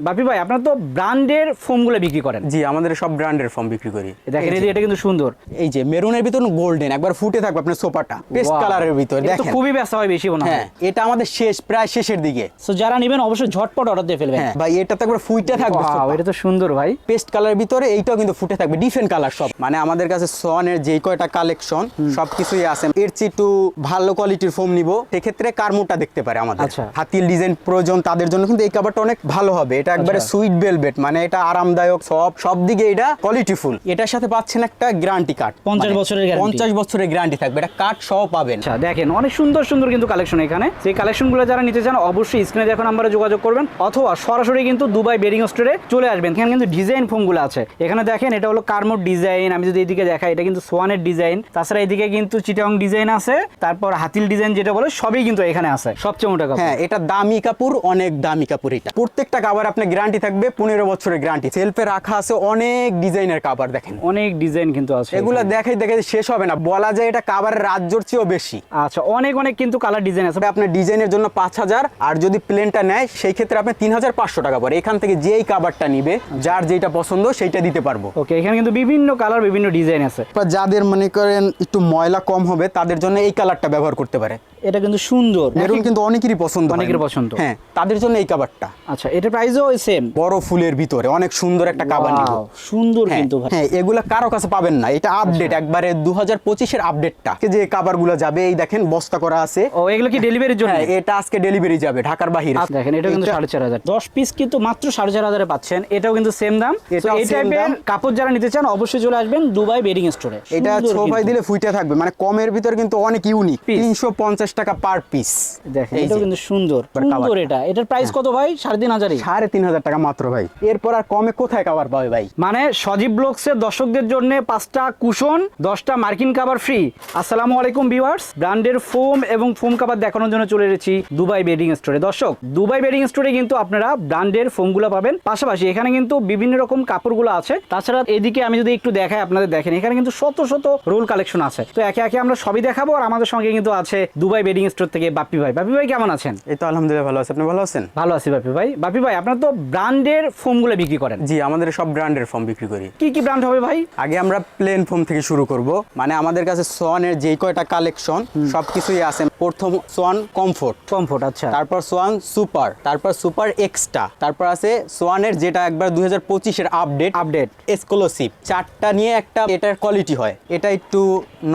বাপি ভাই আপনার তো ব্র্যান্ডের ফোমগুলো বিক্রি করেন। জি আমাদের সব ব্র্যান্ডের ফর্ম বিক্রি করি। দেখেন এই যে- যে এটা কিন্তু সুন্দর। এই যে মেরুনের ভিতর গোল্ডেন একবার ফুটে থাকবে আপনার সোফাটা পেস্ট কালারের ভিতর দেখেন। খুবই ব্যস্ত হয় বেশি মনে হয়। হ্যাঁ এটা আমাদের শেষ প্রায় শেষের দিকে। সো যারা নেবেন অবশ্যই ঝটপট অর্ডার দিয়ে ফেলবেন। হ্যাঁ ভাই এটা তো একবার ফুটে থাকবে এটা তো সুন্দর ভাই। পেস্ট কালারের ভিতরে এইটাও কিন্তু ফুটে থাকবে ডিফারেন্ট কালার সব। মানে আমাদের কাছে সোয়ানের যেই কয়টা কালেকশন সবকিছুই আছে। এর চেয়ে একটু ভালো কোয়ালিটির ফোম নিব। সেক্ষেত্রে কারমুটা দেখতে পারে আমাদের। হাতির ডিজাইন প্রয়োজন তাদের জন্য কিন্তু এই কাভারটা অনেক ভালো হবে। এটা একবারে আচ্ছা। সুইট ভেলভেট মানে এটা আরামদায়ক সব সব দিকে এটা কোয়ালিটিফুল এটার সাথে পাচ্ছেন একটা গ্যারান্টি কার্ড 50 বছরের। পঞ্চাশ বছরের গ্যারান্টি থাকবে এটা কার্ড সহ পাবেন। আচ্ছা দেখেন অনেক সুন্দর সুন্দর কিন্তু কালেকশন এখানে। সেই কালেকশনগুলো যারা নিতে চান অবশ্যই স্ক্রিনে দেখো নাম্বারে যোগাযোগ করবেন অথবা সরাসরি কিন্তু দুবাই বেরিং স্টোরে চলে আসবেন। এখানে কিন্তু ডিজাইন ফোমগুলো আছে। এখানে দেখেন এটা হলো কার্মোর ডিজাইন আমি যদি এদিকে দেখাই এটা কিন্তু সোয়ানের ডিজাইন তাছাড়া এদিকে কিন্তু চিটাং ডিজাইন আছে তারপর হাতিল ডিজাইন যেটা বলে সবই কিন্তু এখানে আছে সবচেয়ে মোটা হ্যাঁ এটা দামি কাপড় অনেক দামি কাপড় এটা। প্রত্যেকটা কাবার আপনার গ্যারান্টি থাকবে পনেরো বছরের গ্যারান্টি সেলফে রাখা আছে অনেক ডিজাইনের কাবার দেখেন। অনেক ডিজাইন কিন্তু আছে এগুলো। দেখাই দেখাই শেষ হবে না। বলা যায় এটা কাবারের রাজ্যর চেয়েও বেশি। আচ্ছা অনেক অনেক কিন্তু কালার ডিজাইন আছে। আপনার ডিজাইনের জন্য পাঁচ হাজার আর যদি প্লেনটা নেয় সেই ক্ষেত্রে আপনি তিন হাজার পাঁচশো টাকা পরে এখান থেকে যেই কাবারটা নিবে যার যেটা পছন্দ সেইটা দিতে পারব। ওকে এখানে কিন্তু বিভিন্ন কালার বিভিন্ন ডিজাইন আছে। যাদের মনে করেন একটু ময়লা কম হবে তাদের জন্য এই কালারটা ব্যবহার করতে পারে। এটা কিন্তু সুন্দর। মেরুন কিন্তু অনেকেরই পছন্দ। অনেকের পছন্দ। হ্যাঁ তাদের জন্য এই কাবারটা আচ্ছা এটা প্রাইসও সেম বড় ফুলের ভিতরে অনেক সুন্দর একটা কাবার নিব। সুন্দর হ্যাঁ, কিন্তু ভাই। হ্যাঁ এগুলা কারও কাছে পাবেন না। এটা আপডেট একবারে দু হাজার পঁচিশের আপডেটটা যে কাবার যাবে এই দেখেন বস্তা করা আছে। ও এগুলো কি ডেলিভারির জন্য? হ্যাঁ এটা আজকে ডেলিভারি যাবে ঢাকার বাহিরে। আচ্ছা, দেখেন এটা কিন্তু এটা- সাড়ে চার হাজার। দশ পিস কিন্তু মাত্র সাড়ে চার হাজারে পাচ্ছেন। এটাও কিন্তু সেম দাম। তো এই টাইপের কাপড় যারা নিতে চান অবশ্যই চলে আসবেন দুবাই বেডিং স্টোরে এটা দিলে ফুইটা থাকবে। মানে কমের ভিতর কিন্তু অনেক ইউনিক Piece। তিনশো পঞ্চাশ টাকা পার পিস দেখেন এটাও কিন্তু সুন্দর। সুন্দর এটা। এটার প্রাইস কত ভাই? সাড়ে তিন হাজারই। সাড়ে তিন হাজার টাকা মাত্র ভাই। এরপর আর কমে কোথায় কাবার পাবে ভাই? মানে সজীব ব্লগসের দর্শকদের জন্য পাঁচটা কুশন দশটা মার্কিন কাভার ফ্রি আসসালামু আলাইকুম ভিউয়ার্স ব্র্যান্ডের ফোম এবং ফোম কাভার দেখানোর জন্য চলে এসেছি দুবাই বেডিং স্টোরে। দর্শক দুবাই বেডিং স্টোরে কিন্তু আপনারা ব্র্যান্ডের ফোমগুলো পাবেন। পাশাপাশি এখানে কিন্তু বিভিন্ন রকম কাপড়গুলো আছে। তাছাড়া এদিকে আমি যদি একটু দেখাই আপনাদের দেখেন এখানে কিন্তু শত শত রোল কালেকশন আছে। তো একে একে আমরা সবই দেখাবো আর আমাদের সঙ্গে কিন্তু আছে দুবাই বেডিং স্টোর থেকে বাপ্পি ভাই। বাপ্পি ভাই কেমন আছেন? এই তো আলহামদুলিল্লাহ ভালো আছে। আপনি ভালো আছেন? ভালো আছি বাপ্পি ভাই। বাপ্পি ভাই আপনার তো ব্র্যান্ডের ফোমগুলো বিক্রি করেন? জি আমাদের সব ব্র্যান্ডের ফর্ম বিক্রি করি। কি কি ব্র্যান্ড হবে ভাই? আগে আমরা প্লেন ফোম থেকে শুরু করব। মানে আমাদের কাছে সোয়ানের যেই কয়টা কালেকশন সবকিছুই আছে। প্রথম সোয়ান কমফোর্ট কমফোর্ট আচ্ছা। তারপর সোয়ান সুপার তারপর সুপার এক্সট্রা তারপর আছে সোয়ানের যেটা একবার দুই হাজার পঁচিশের আপডেট আপডেট এক্সক্লুসিভ চারটা নিয়ে একটা এটার কোয়ালিটি হয়। এটা একটু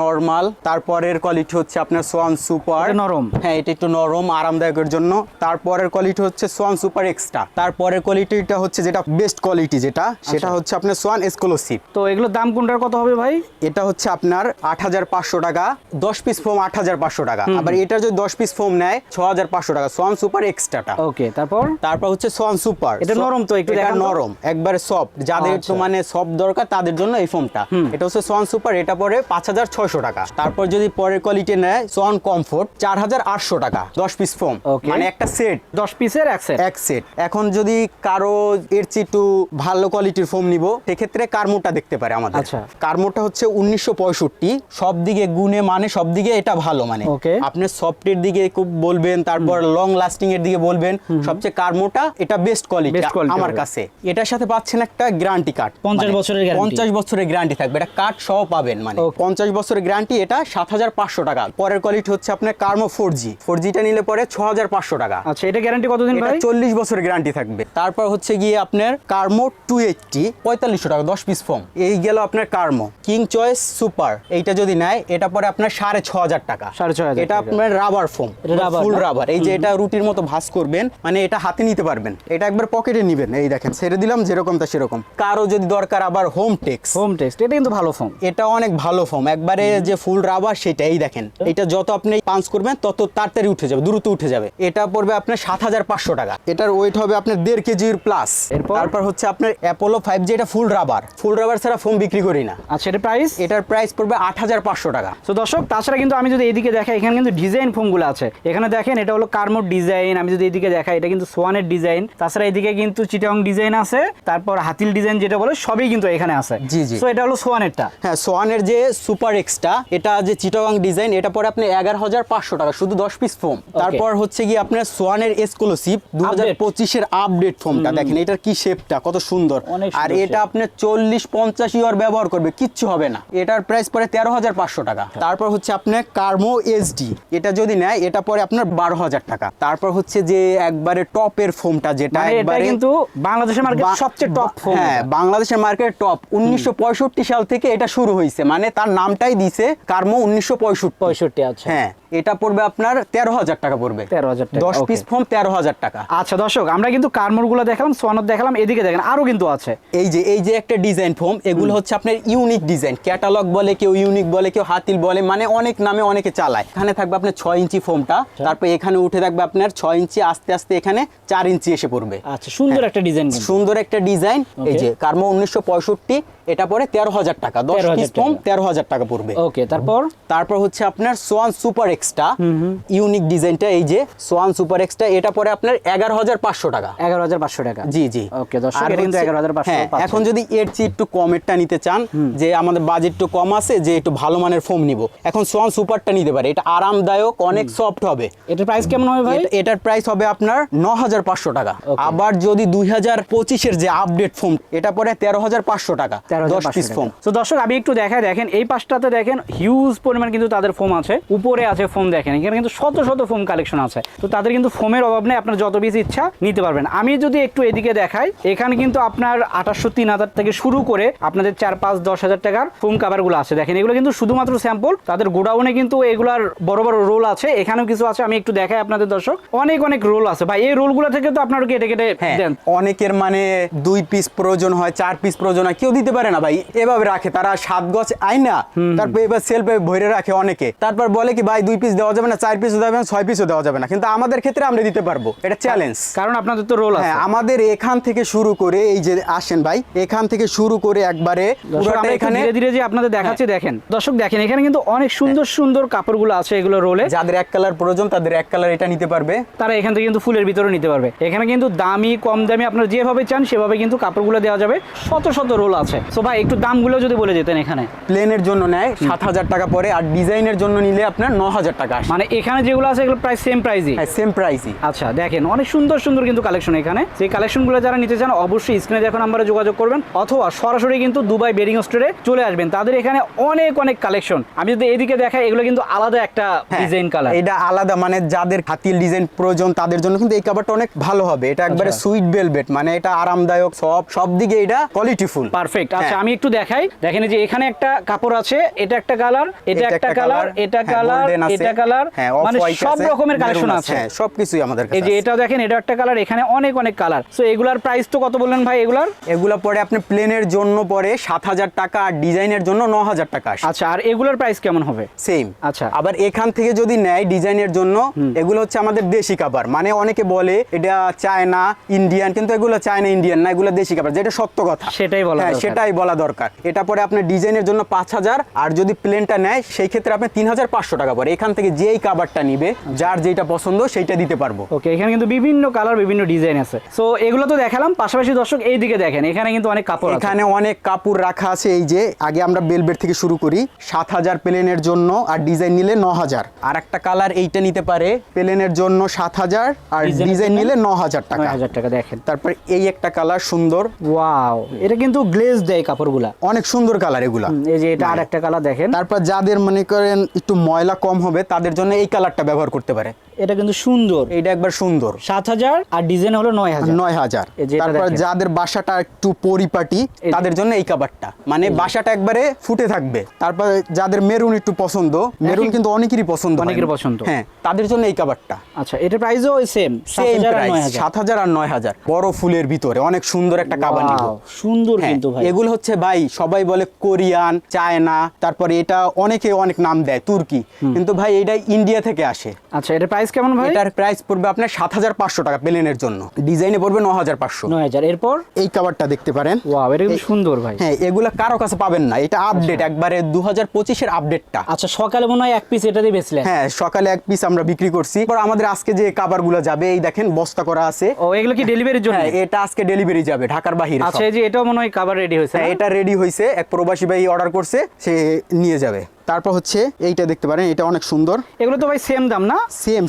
নর্মাল তারপরের কোয়ালিটি হচ্ছে আপনার সোয়ান সুপার নরম। হ্যাঁ এটা একটু নরম আরামদায়কের জন্য। তারপরের কোয়ালিটি হচ্ছে সোয়ান সুপার এক্সট্রা তারপরের কোয়ালিটিটা হচ্ছে যেটা বেস্ট কোয়ালিটি যেটা সেটা আচ্ছা। হচ্ছে আপনার সোয়ান এক্সক্লুসিভ তো এগুলোর দাম কোনটার কত হবে ভাই? এটা হচ্ছে আপনার আট হাজার পাঁচশো টাকা দশ পিস ফোম আট হাজার পাঁচশো টাকা। আবার এটা যদি দশ পিস ফোম নেয় ছ হাজার পাঁচশো টাকা সোয়ান সুপার এক্সট্রাটা ওকে তারপর? তারপর হচ্ছে সোয়ান সুপার এটা নরম তো, একটু এটা নরম একবারে সফট যাদের একটু আচ্ছা। মানে সফট দরকার তাদের জন্য এই ফোমটা এটা হচ্ছে সোয়ান সুপার এটা পরে পাঁচ হাজার ছয়শো টাকা। তারপর যদি পরের কোয়ালিটি নেয় সোয়ান কমফোর্ট চার হাজার আটশো টাকা দশ পিস ফোম মানে একটা সেট দশ পিসের এক সেট এক সেট এখন যদি কারও এর চেয়ে একটু ভালো কোয়ালিটির ফোম নিব সেক্ষেত্রে কার্মোটা দেখতে পারে আমাদের। আচ্ছা। কার্মোটা হচ্ছে উনিশশো পঁয়ষট্টি সব দিকে গুণে মানে সব দিকে এটা ভালো মানে. আপনি সফটের দিকে খুব বলবেন তারপর লং লাস্টিং এর দিকে বলবেন সবচেয়ে কার্মোটা এটা বেস্ট কোয়ালিটি আমার কাছে। এটার সাথে পাচ্ছেন একটা গ্যারান্টি কার্ড 50 বছরের পঞ্চাশ বছরের গ্যারান্টি থাকবে। এটা কার্ড সহ পাবেন মানে। পঞ্চাশ বছরের গ্যারান্টি এটা সাত হাজার পাঁচশো টাকা। পরের কোয়ালিটি হচ্ছে আপনার কার্মো ফোর জি ফোর জিটা নিলে পরে ছ হাজার পাঁচশো টাকা। আচ্ছা এটা গ্যারান্টি কতদিন চল্লিশ বছরের গ্যারান্টি থাকবে। তারপর হচ্ছে গিয়ে আপনার কার্মো টু এইটটি পঁয়তাল্লিশশো টাকা দশ পিস ফর্ম এই গেল আপনার কার্মো। কিং চয়েস সুপার এইটা যদি নেয় এটা পরে আপনার সাড়ে ছ হাজার টাকা। সাড়ে ছয় হাজার এটা আপনার রাবার ফোম ফুল রাবার এই যে এটা রুটির মতো ভাঁজ করবেন মানে এটা হাতে নিতে পারবেন। এটা একবার পকেটে নিবেন। এই দেখেন ছেড়ে দিলাম যেরকম তা সেরকম। কারও যদি দরকার আবার হোম টেক্স হোম টেক্স এটা কিন্তু ভালো ফোন এটা অনেক ভালো ফোম একবারে যে ফুল রাবার সেটা এই দেখেন। এটা যত আপনি পাঞ্চ করবেন তত তাড়াতাড়ি উঠে যাবে দ্রুত উঠে যাবে। এটা পড়বে আপনার সাত হাজার পাঁচশো টাকা। এটার ওয়েট হবে আপনার দেড় কেজির প্লাস এরপর? তারপর হচ্ছে আপনার অ্যাপোলো ফাইভ জি এটা ফুল রাবার ফুল রাবার ছাড়া ফোম বিক্রি করি না। আচ্ছা এটা প্রাইস এটার প্রাইস পড়বে আট হাজার পাঁচশো টাকা। তো দর্শক তাছাড়া কিন্তু আমি যদি এদিকে দেখাই এখানে কিন্তু ডিজাইন ফোমগুলো আছে। এখানে দেখেন এটা হলো কার্মোর ডিজাইন আমি যদি এদিকে দেখাই এটা কিন্তু সোয়ানের ডিজাইন তাছাড়া এদিকে কিন্তু চিটাং ডিজাইন আছে তারপর হাতিল ডিজাইন যেটা বলে সবই কিন্তু এখানে আছে। জি, জি। তো এটা হলো সোয়ানেরটা হ্যাঁ সোয়ানের যে সুপার এক্সটা এটা যে চিটাগাং ডিজাইন এটা পরে আপনি এগারো হাজার পাঁচশো টাকা শুধু দশ পিস ফোম তারপর হচ্ছে কি আপনার সোয়ানের এক্সক্লুসিভ দু হাজার পঁচিশের আপডেট ফোমটা দেখেন এটার কি শেপটা কত সুন্দর। আর এটা আপনি চল্লিশ পঞ্চাশ ইয়ার ব্যবহার করবে কিচ্ছু হবে না। এটার প্রাইস পরে তেরো হাজার পাঁচশো টাকা। তারপর হচ্ছে আপনার কার্মো এসডি এটা যদি নেয় এটা পরে আপনার বারো হাজার টাকা। তারপর হচ্ছে যে একবারে টপের ফোমটা যেটা মানে একবারে কিন্তু বাংলাদেশের মার্কেট সবচেয়ে টপ ফোন হ্যাঁ বাংলাদেশের মার্কেট টপ উনিশশো পঁয়ষট্টি সাল থেকে এটা শুরু হয়েছে। মানে তার নামটাই দিছে কার্মো উনিশশো পঁয়ষট্টি। পঁয়ষট্টি আচ্ছা। হ্যাঁ এটা পড়বে আপনার তেরো হাজার টাকা পড়বে। 13,000 টাকা, দশ পিস ফোম তেরো হাজার টাকা। আচ্ছা দর্শক আমরা কিন্তু কারমোরগুলো দেখালাম সোয়ানত দেখালাম এদিকে দেখেন আরও কিন্তু আছে। এই যে এই যে একটা ডিজাইন ফোম এগুলো হচ্ছে আপনার ইউনিক ডিজাইন। ক্যাটালগ বলে কেউ ইউনিক বলে কেউ হাতিল বলে মানে অনেক নামে অনেকে চালায়। এখানে থাকবে আপনার ছয় ইঞ্চি ফোমটা আচ্ছা। তারপর এখানে উঠে থাকবে আপনার ছয় ইঞ্চি আস্তে আস্তে এখানে চার ইঞ্চি এসে পড়বে। আচ্ছা সুন্দর একটা ডিজাইন সুন্দর একটা ডিজাইন। এই যে কার্মো উনিশশো পঁয়ষট্টি এটা পরে তেরো হাজার টাকা দশ 13,000 পিস ফোম তেরো হাজার টাকা পড়বে। ওকে তারপর? তারপর হচ্ছে আপনার সোয়ান সুপার এক্সট্রা ইউনিক ডিজাইনটা এই যে সোয়ান সুপার এক্সট্রা এটা পরে আপনার এগারো হাজার পাঁচশো টাকা। এগারো হাজার পাঁচশো টাকা। জি জি। ওকে দর্শক এটা কিন্তু এগারো হাজার পাঁচশো হ্যাঁ, এখন যদি এর চেয়ে একটু কমেরটা নিতে চান যে আমাদের বাজেট একটু কম আছে যে একটু ভালো মানের ফোম নিব। এখন সোয়ান সুপারটা নিতে পারে এটা আরামদায়ক অনেক সফট হবে। এটার প্রাইস কেমন হবে ভাই? এটার প্রাইস হবে আপনার ন হাজার পাঁচশো টাকা। আবার যদি দুই হাজার পঁচিশের যে আপডেট ফোম এটা পরে তেরো হাজার পাঁচশো টাকা দশ পিস ফোম তো দর্শক আমি একটু দেখাই দেখেন এই পাশটাতে দেখেন হিউজ পরিমাণ কিন্তু তাদের ফোম আছে। উপরে আছে ফোম দেখেন এখানে কিন্তু শত শত ফোম কালেকশন আছে। তো তাদের কিন্তু ফোমের অভাব নেই আপনার যত বেশি ইচ্ছা নিতে পারবেন। আমি যদি একটু এদিকে দেখাই এখানে কিন্তু আপনার আঠাশশো তিন হাজার থেকে শুরু করে আপনাদের চার পাঁচ দশ হাজার টাকার ফোম কাভারগুলো আছে। দেখেন এগুলো কিন্তু শুধুমাত্র স্যাম্পল তাদের গোডাউনে কিন্তু এগুলার বড় বড় রোল আছে। এখানেও কিছু আছে আমি একটু দেখাই আপনাদের দর্শক। অনেক অনেক রোল আছে। ভাই এই রোলগুলো থেকে তো আপনারা কেটে কেটে হ্যাঁ দেন। অনেকের মানে দুই পিস প্রয়োজন হয় চার পিস প্রয়োজন হয় কেউ দিতে পারে না ভাই। এভাবে রাখে তারা সাত গছ আইনা তারপর এবার সেলফে ভরে রাখে অনেকে। তারপর বলে কি ভাই দুই পিস দেওয়া যাবে না চার পিসও দেওয়া যাবে না ছয় পিসও দেওয়া যাবে না। কিন্তু আমাদের ক্ষেত্রে আমরা দিতে পারব। এটা চ্যালেঞ্জ কারণ আপনাদের তো রোল আছে হ্যাঁ আমাদের এখান থেকে শুরু করে এই যে আসেন ভাই এখান থেকে শুরু করে একবারে পুরোটা এখানে ধীরে ধীরে যে আপনাদের দেখাচ্ছি দেখেন। দর্শক দেখেন এখানে কিন্তু অনেক সুন্দর সুন্দর কাপড়গুলো আছে এগুলো রোলে। যাদের এক কালার প্রয়োজন তাদের এক কালার এটা নিতে পারবে। তারা এখান থেকে কিন্তু ফুলের ভিতরে নিতে পারবে। এখানে কিন্তু দামি কম দামি আপনারা যেভাবে চান সেভাবে কিন্তু কাপড়গুলো দেওয়া যাবে। শত শত রোল আছে। সো ভাই একটু দামগুলো যদি বলে যেতেন এখানে। প্লেনের জন্য নেয় সাত হাজার টাকা পরে আর ডিজাইনের জন্য নিলে আপনার ন হাজার টাকা মানে এখানে যেগুলো আছে এগুলো প্রায় সেম প্রাইসই হ্যাঁ সেম প্রাইসই আচ্ছা দেখেন অনেক সুন্দর সুন্দর কিন্তু কালেকশন এখানে। সেই কালেকশনগুলো যারা নিতে চান অবশ্যই স্ক্রিনে দেখুন নাম্বারে যোগাযোগ করবেন অথবা সরাসরি কিন্তু দুবাই বেডিং স্টোরে চলে আসবেন। তাদের এখানে অনেক অনেক কালেকশন আমি যদি এদিকে দেখাই এগুলো কিন্তু আলাদা একটা হ্যাঁ, ডিজাইন কালার এটা আলাদা মানে যাদের হাতির ডিজাইন প্রয়োজন তাদের জন্য কিন্তু এই কাপড়টা অনেক ভালো হবে। এটা একবারে আচ্ছা। সুইট বেলভেট মানে এটা আরামদায়ক সব সব দিকে এটা কোয়ালিটিফুল পারফেক্ট আচ্ছা হ্যাঁ। আমি একটু দেখাই। দেখেন যে এখানে একটা কাপড় আছে এটা একটা কালার এটা একটা কালার এটা হ্যাঁ, কালার এটা কালার মানে সব রকমের কালেকশন আছে। হ্যাঁ সবকিছুই আমাদের কাছে এই যে। এটা দেখেন এটা একটা কালার এখানে অনেক অনেক অনেক কালার। সো এগুলার প্রাইস তো কত বললেন ভাই এগুলার? এগুলো পরে আপনি প্লেনের জন্য পরে সাত হাজার টাকা আর ডিজাইনের জন্য ন হাজার টাকা আচ্ছা আর এগুলার প্রাইস কেমন হবে? সেম আচ্ছা। আবার এখান থেকে যদি নেয় ডিজাইনের জন্য এগুলো হচ্ছে আমাদের দেশি কাবার মানে অনেকে বলে এটা চায়না ইন্ডিয়ান কিন্তু এগুলো চায়না ইন্ডিয়ান না এগুলো দেশি কাবার যেটা সত্য কথা। সেটাই বলা হ্যাঁ সেটাই বলা দরকার। এটা পরে আপনার ডিজাইনের জন্য পাঁচ হাজার আর যদি প্লেনটা নেয় সেই ক্ষেত্রে আপনি তিন হাজার পাঁচশো টাকা পরে এখান থেকে যেই কাবারটা নিবে যার যেটা পছন্দ সেইটা দিতে পারব। ওকে এখানে কিন্তু বিভিন্ন কালার বিভিন্ন ডিজাইন আছে। সো এগুলো তো দেখালাম পাশাপাশি দর্শক এই দিকে দেখেন এখানে কিন্তু অনেক কাপড় এখানে অনেক কাপড় রাখা আছে এই যে আগে আমরা বেলবেট থেকে শুরু করি সাত হাজার প্লেনের জন্য আর ডিজাইন নিলে ন হাজার। আর একটা কালার এইটা নিতে পারে প্লেনের জন্য সাত হাজার আর ডিজাইন নিলে ন হাজার টাকা। হাজার টাকা দেখেন। তারপর এই একটা কালার সুন্দর। ওয়াও এটা কিন্তু গ্লেজ দেয় কাপড়গুলা। অনেক সুন্দর কালার এগুলা। এই যে এটা আর একটা কালার দেখেন। তারপর যাদের মনে করেন একটু ময়লা কম হবে তাদের জন্য এই কালারটা ব্যবহার করতে পারে। এটা কিন্তু সুন্দর। এটা একবার সুন্দর। সাত হাজার আর ডিজাইন হলো নয় হাজার। নয় হাজার। এটা তারপর যাদের বাসাটা একটু পরিপাটি তাদের জন্য এই কাবারটা মানে বাসাটা একবারে ফুটে থাকবে। তারপর যাদের মেরুন একটু পছন্দ মেরুন কিন্তু অনেকেরই পছন্দ অনেকের পছন্দ। হ্যাঁ তাদের জন্য এই কাবারটা আচ্ছা এটার প্রাইসও সেম সেম প্রাইস সাত হাজার আর নয় হাজার। বড় ফুলের ভিতরে অনেক সুন্দর একটা কাবার নিব। সুন্দর হ্যাঁ, কিন্তু ভাই। এগুলো হচ্ছে ভাই সবাই বলে কোরিয়ান চায়না তারপরে এটা অনেকে অনেক নাম দেয় তুর্কি। কিন্তু ভাই এটা ইন্ডিয়া থেকে আসে। আচ্ছা এটার প্রাইস কেমন ভাই? এটার প্রাইস পড়বে আপনার সাত হাজার পাঁচশো টাকা প্লেনের জন্য। ডিজাইনে পড়বে ন হাজার পাঁচশো। নয় হাজার। এরপর? এই কাবারটা দেখতে পারেন। ওয়াও এটা কিন্তু সুন্দর ভাই। হ্যাঁ এগুলা কারও কাছে পাবেন না। এটা আপডেট একবারে দু হাজার পঁচিশের আপডেটটা আচ্ছা সকালে মনে হয় এক পিস এটা দিয়ে বেচলেন। হ্যাঁ সকালে এক পিস আমরা বিক্রি করছি। এবার আমাদের আজকে যে কাবারগুলো যাবে এই দেখেন বস্তা করা আছে। ও এগুলো কি ডেলিভারির জন্য? হ্যাঁ এটা আজকে ডেলিভারি যাবে ঢাকার বাহিরে আচ্ছা এই যে এটাও মনে হয় কাভার রেডি হয়েছে হ্যাঁ এটা রেডি হয়েছে। এক প্রবাসী ভাই অর্ডার করছে সে নিয়ে যাবে। তারপর হচ্ছে এইটা দেখতে পারেন এটা অনেক সুন্দর। এগুলো তো ভাই সেম দাম না? সেম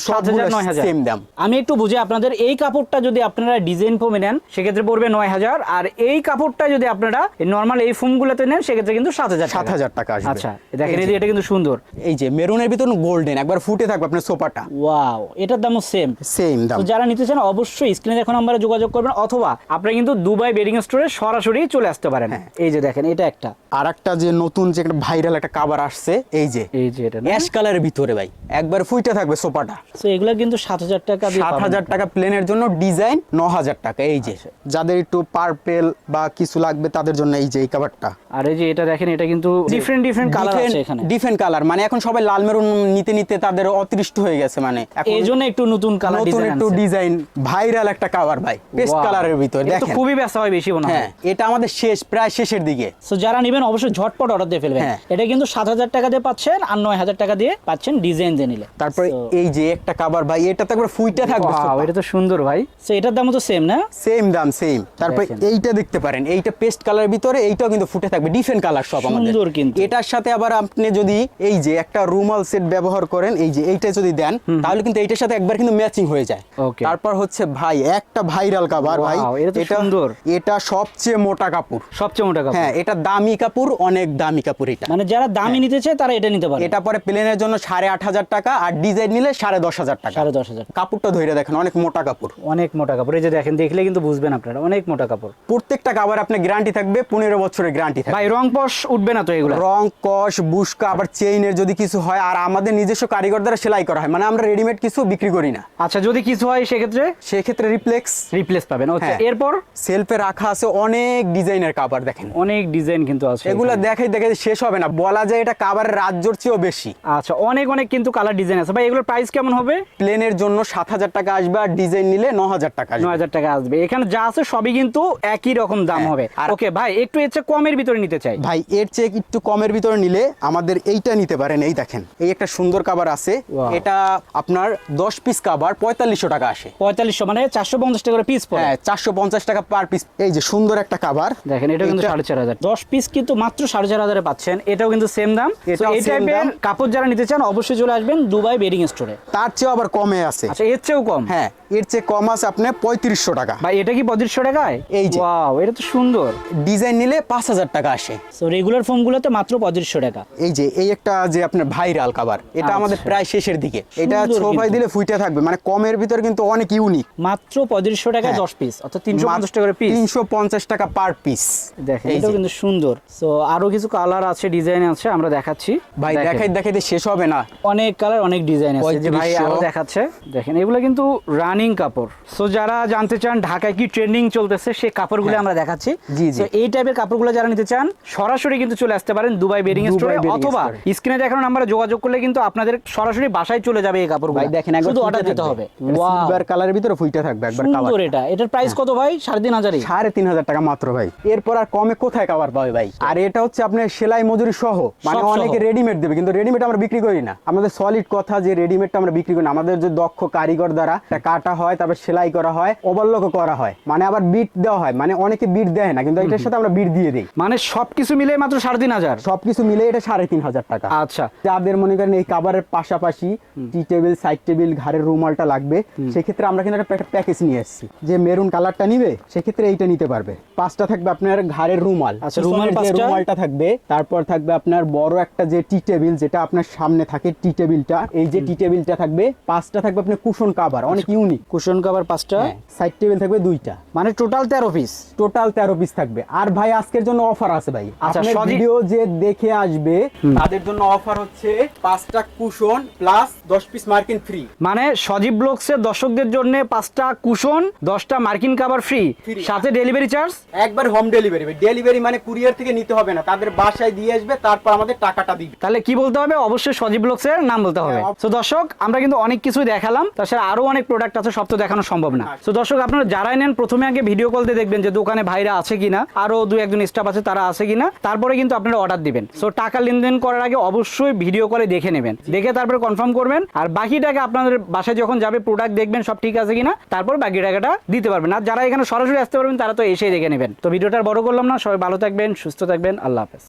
হাজার সেম দাম। আমি একটু বুঝি আপনাদের এই কাপড়টা যদি আপনারা ডিজাইন ফোমে নেন সেক্ষেত্রে পড়বে নয় হাজার আর এই কাপড়টা যদি আপনারা নর্মাল এই ফোমগুলোতে নেন সেক্ষেত্রে কিন্তু সাত হাজার সাত হাজার টাকা আসবে। আচ্ছা দেখেন এই যে- এটা কিন্তু সুন্দর। এই যে মেরুনের ভিতর গোল্ডেন একবার ফুটে থাকবে আপনার সোফাটা। ওয়াও এটার দামও সেম সেম দাম। যারা নিতে চান অবশ্যই স্ক্রিনে দেখো নাম্বারে যোগাযোগ করবেন অথবা আপনারা কিন্তু দুবাই বেডিং স্টোরে সরাসরি চলে আসতে পারেন। হ্যাঁ। এই যে দেখেন এটা একটা। আর একটা যে নতুন যে একটা ভাইরাল একটা কাবার আসছে এই যে। এই যে এটা অ্যাশ কালারের ভিতরে ভাই একবার ফুইটে থাকবে সোফাটা। তো এগুলো কিন্তু সাত হাজার টাকা দিয়ে সাত পাবেন। হাজার টাকা প্লেনের জন্য ডিজাইন ন হাজার টাকা এই যে। আচ্ছা। যাদের একটু পার্পেল বা কিছু লাগবে তাদের জন্য এই যে এই কাবারটা আর এই যে এটা দেখেন এটা কিন্তু ডিফারেন্ট ডিফারেন্ট কালার আছে। এখানে। ডিফারেন্ট কালার মানে এখন সবাই লাল মেরুন নিতে নিতে তাদের অতিরিষ্ট হয়ে গেছে মানে এখন এই জন্য একটু নতুন কালার নতুন একটু ডিজাইন ভাইরাল একটা কাভার ভাই পেস্ট কালারের ভিতরে দেখেন। খুবই ব্যস্ত হয় বেশি মনে হয়। হ্যাঁ এটা আমাদের শেষ প্রায় শেষের দিকে। সো যারা নেবেন অবশ্যই ঝটপট অর্ডার দিয়ে ফেলবেন। হ্যাঁ। এটা কিন্তু সাত হাজার টাকা দিয়ে পাচ্ছেন আর নয় হাজার টাকা দিয়ে পাচ্ছেন ডিজাইন দিয়ে নিলে। তারপরে এই যে একটা কাভার ভাই এটা তো একবার ফুইটা থাকবে এটা তো সুন্দর ভাই। সো এটার দামও তো সেম না? সেম দাম সেম তারপরে এইটা দেখতে পারেন এইটা পেস্ট কালারের ভিতরে এইটাও কিন্তু ফুটে থাকবে ডিফারেন্ট কালার সব আমাদের। সুন্দর কিন্তু। এটার সাথে আবার আপনি যদি এই যে একটা রুমাল সেট ব্যবহার করেন এই যে এইটা যদি দেন তাহলে কিন্তু এইটার সাথে একবার কিন্তু ম্যাচিং হয়ে যায়. তারপর হচ্ছে ভাই একটা ভাইরাল কাভার ভাই। এটা সুন্দর। এটা সবচেয়ে মোটা কাপড়। সবচেয়ে মোটা কাপড়। হ্যাঁ এটা দামি কাপড় অনেক দামি কাপড় এটা। মানে যারা দামি নিতে চায় তারা এটা নিতে পারে। এটা পরে প্লেনের জন্য সাড়ে আট হাজার টাকা আর ডিজাইন নিলে সাড়ে দশ হাজার টাকা। সাড়ে দশ হাজার। কাপড়টা ধরে দেখেন অনেক মোটা কাপড়। অনেক মোটা কাপড়। এই যে দেখেন দেখলে কিন্তু বুঝবেন আপনারা অনেক মোটা কাপড়। প্রত্যেকটা কাভার আপনার গ্যারান্টি থাকবে পনেরো বছরের গ্যারান্টি থাকবে। ভাই রং পশ উঠবে না তো এগুলো? রং কষ বুস্কা আবার চেইনের যদি কিছু হয় আর আমাদের নিজস্ব কারিগর দ্বারা সেলাই করা হয় মানে আমরা রেডিমেড কিছু বিক্রি করি না। আচ্ছা যদি কিছু হয় সেক্ষেত্রে? সেক্ষেত্রে রিপ্লেক্স রিপ্লেস পাবেন। আচ্ছা হ্যাঁ। এরপর? সেলফে রাখা আছে অনেক ডিজাইনের কাবার দেখেন। অনেক ডিজাইন কিন্তু আছে এগুলো এখানে। দেখে দেখে শেষ হবে না। বলা যায় এটা কাবারের রাজ্যর চেয়েও বেশি। আচ্ছা অনেক অনেক কিন্তু কালার ডিজাইন আছে। ভাই এগুলোর প্রাইস কেমন হবে? প্লেনের জন্য সাত হাজার টাকা আসবে আর ডিজাইন নিলে ন হাজার টাকা নয় হাজার টাকা আসবে। এখানে যা আছে সবই কিন্তু একই রকম দাম হ্যাঁ, হবে। আর- ওকে ভাই একটু এর চেয়ে কমের ভিতরে নিতে চাই। ভাই এর চেয়ে একটু কমের ভিতরে নিলে আমাদের এইটা নিতে পারেন এই দেখেন। এই একটা সুন্দর কাবার আছে। এটা আপনার দশ পিস কাবার পঁয়তাল্লিশশো টাকা আসে। পঁয়তাল্লিশশো মানে চারশো পঞ্চাশ টাকা পিস পড়ে। হ্যাঁ চারশো পঞ্চাশ টাকা পার পিস এই যে সুন্দর একটা কাবার দেখেন এটা কিন্তু সাড়ে চার হাজার। দশ পিস কিন্তু মাত্র সাড়ে চার হাজারে পাচ্ছেন। এটাও কিন্তু সেম দাম। এই টাইপের কাপড় যারা নিতে চান অবশ্যই চলে আসবেন দুবাই বেডিং স্টোরে। তার চেয়েও আবার কমে আছে। আচ্ছা এর চেয়েও কম? হ্যাঁ। এর চেয়ে কম আছে আপনার পঁয়ত্রিশশো টাকা। ভাই এটা কি পঁয়ত্রিশশো টাকায়? এই যে। ওয়াও এটা তো সুন্দর। ডিজাইন নিলে পাঁচ হাজার টাকা আসে। তো রেগুলার ফর্মগুলোতে মাত্র পঁয়ত্রিশশো টাকা। এই যে এই একটা যে আপনার ভাইরাল কাবার এটা আমাদের আচ্ছা। প্রায় শেষের দিকে। এটা ছোপাই দিলে ফুইটা থাকবে। মানে কমের ভিতর কিন্তু অনেক ইউনিক মাত্র পঁয়ত্রিশশো টাকায় হ্যাঁ। দশ পিস অর্থাৎ তিনশো পঞ্চাশ টাকা পিস তিনশো পঞ্চাশ টাকা পার পিস দেখেন এটাও কিন্তু সুন্দর। তো আরও কিছু কালার আছে ডিজাইন আছে আমরা দেখাচ্ছি। ভাই। দেখাই দেখাইতে শেষ হবে না। অনেক কালার অনেক ডিজাইন আছে। যে ভাই 3500 আরও দেখাচ্ছে। দেখেন এগুলো কিন্তু রানিং কাপড়। সো যারা জানতে চান ঢাকায় কি ট্রেন্ডিং চলতেছে সেই কাপড়গুলো আমরা দেখাচ্ছি। হ্যাঁ। জি, জি। এই টাইপের কাপড়গুলো যারা নিতে চান সরাসরি কিন্তু চলে আসতে পারেন দুবাই দুবাই স্টোরে অথবা স্ক্রিনে দেখানো নাম্বারে যোগাযোগ করলে কিন্তু আপনাদের সরাসরি বাসায় চলে যাবে এই কাপড়গুলো। ভাই দেখেন শুধু অর্ডার দিতে হবে। সিলভার কালারের ভিতরে ফুইটা থাকবে একবার কাবার সুন্দর এটা। এটার প্রাইস কত ভাই? সাড়ে তিন হাজারই। সাড়ে তিন হাজার টাকা মাত্র ভাই। এরপর আর কমে কোথায় কাবার পাবে ভাই? আর এটা হচ্ছে আপনার সেলাই মজুরি সহ। মানে অনেকে রেডিমেড দেবে কিন্তু রেডিমেড আমরা বিক্রি করি না। আমাদের সলিড কথা যে রেডিমেডটা আমরা বিক্রি করি না। আমাদের যে দক্ষ কারিগর দ্বারা এটা কাটা হয় তারপর সেলাই করা হয় ওভারলকও করা হয়। মানে আবার বিট দেওয়া হয় মানে অনেকে বিট দেয় না কিন্তু এটার সাথে আমরা বিট দিয়ে দিই। মানে সবকিছু মিলে মাত্র সাড়ে তিন হাজার? সবকিছু মিলে এটা সাড়ে তিন হাজার টাকা। আচ্ছা। যাদের মনে করেন এই কাবারের পাশাপাশি টি টেবিল সাইড টেবিল ঘাড়ের রুমালটা লাগবে সেক্ষেত্রে আমরা কিন্তু একটা প্যাকেজ নিয়ে এসেছি। যে মেরুন কালারটা নিবে সেক্ষেত্রে এইটা নিতে পারবে। পাঁচটা থাকবে আপনার ঘাড়ের রুমাল। আচ্ছা, রুমাল রুমালটা থাকবে তারপর থাকবে আপনার বড় একটা যে টি টেবিল যেটা আপনার সামনে থাকে টি টেবিলটা এই যে টি টেবিলটা থাকবে পাঁচটা থাকবে আপনার কুশন কাভার অনেক ইউনিক কুশন কাভার পাঁচটা সাইড টেবিল থাকবে দুইটা। মানে টোটাল তেরো পিস টোটাল তেরো পিস থাকবে। আর ভাই আজকের জন্য অফার আছে ভাই। আচ্ছা, আপনার ভিডিও যে দেখে আসবে তাদের জন্য অফার হচ্ছে পাঁচটা কুশন প্লাস দশ পিস মার্কিন ফ্রি মানে সজীব ব্লগসের দর্শকদের জন্য পাঁচটা কুশন দশটা মার্কিন কাভার ফ্রি সাথে ডেলিভারি চার্জ একবার হোম ডেলিভারি ডেলিভারি মানে কুরিয়ার থেকে নিতে হবে না। তাদের বাসায় দিয়ে আসবে তারপর আমাদের টাকাটা দিবে। তাহলে কি বলতে হবে? অবশ্যই সজীব ব্লগসের নাম বলতে হবে। হ্যাঁ, তো দর্শক আমরা কিন্তু অনেক কিছুই দেখালাম। তাছাড়া আরও অনেক প্রোডাক্ট আছে সব তো দেখানো সম্ভব না। তো দর্শক আপনারা যারাই নেন প্রথমে আগে ভিডিও কল দিয়ে দেখবেন যে দোকানে ভাইরা আছে কিনা আরও দু একজন স্টাফ আছে তারা আছে কিনা তারপরে কিন্তু আপনারা অর্ডার দিবেন। সো টাকা লেনদেন করার আগে অবশ্যই ভিডিও কলে দেখে নেবেন। দেখে তারপরে কনফার্ম করবেন আর বাকি টাকা আপনাদের বাসায় যখন যাবে প্রোডাক্ট দেখবেন সব ঠিক আছে কিনা তারপর বাকি টাকাটা দিতে পারবেন। আর যারা এখানে সরাসরি আসতে পারবেন তারা তো এসেই দেখে নেবেন। তো ভিডিওটা বড় করলাম না সবাই ভালো থাকবেন সুস্থ থাকবেন আল্লাহ হাফেজ।